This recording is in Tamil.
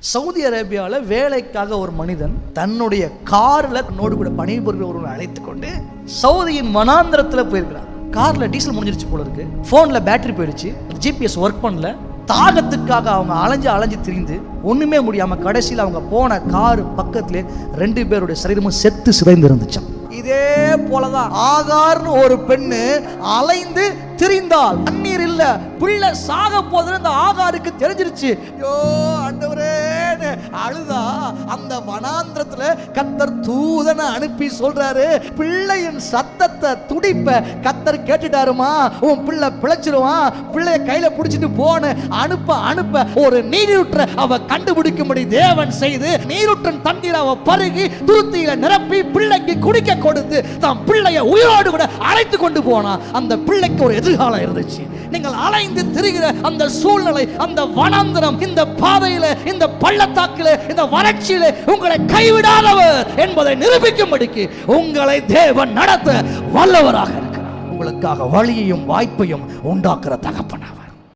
சவுதி அரேபியாவில் வேலைக்காக ஒரு மனிதன் தன்னுடைய காரில் தன்னோடு கூட பணிபுரிகிற ஒருவனை அழைத்து கொண்டு சவுதியின் வனாந்திரத்தில் போயிருக்கிறான். காரில் டீசல் முடிஞ்சிருச்சு போல இருக்கு. ஃபோனில் பேட்டரி போயிடுச்சு. ஜிபிஎஸ் ஒர்க் பண்ணல. தாகத்துக்காக அவங்க அலைஞ்சு அலைஞ்சு திரிந்து ஒன்றுமே முடியாமல் கடைசியில் அவங்க போன காரு பக்கத்தில் ரெண்டு பேருடைய சரீரமும் செத்து சிதைந்து இருந்துச்சான் இதே போலதான் ஆகார்னு ஒரு பெண்ணு அலைந்து திரிந்தால். தண்ணீர் இல்ல. பிள்ளை சாக போதுன்னு அந்த ஆகாருக்கு தெரிஞ்சிருச்சு. ஐயோ ஆண்டவரேன்னு அழுதா அந்த வனாந்திரத்துல கத்தர் தூதனை அனுப்பி சொல்றாரு பிள்ளையின் சத்தத்தை துடிப்ப கத்தர் கேட்டுட்டாருமா? உன் பிள்ளை பிழைச்சிருவான் பிள்ளைய கையில பிடிச்சிட்டு போன அனுப்ப அனுப்ப ஒரு நீரூற்ற அவ கண்டுபிடிக்கும்படி தேவன் செய்து நீரூற்றன் தண்ணீர் அவ பருகி துருத்தியில நிரப்பி குடிக்க கொடுத்து தான் பிள்ளைய உயிரோடு கூட அழைத்து கொண்டு போனா அந்த பிள்ளைக்கு ஒரு எதிர்காலம் இருந்துச்சு. நீங்கள் அலைந்து திரிகிற அந்த சூழ்நிலை அந்த வனாந்திரம் இந்த பாதையில இந்த பள்ளத்தாக்கில இந்த வறட்சியில உங்களை கைவிடாதவர் என்பதை நிரூபிக்கும்படிக்கு உங்களை தேவன் நடத்த வல்லவராக இருக்கிறார். உங்களுக்காக வழியையும் வாய்ப்பையும் உண்டாக்குற தகப்பனவர்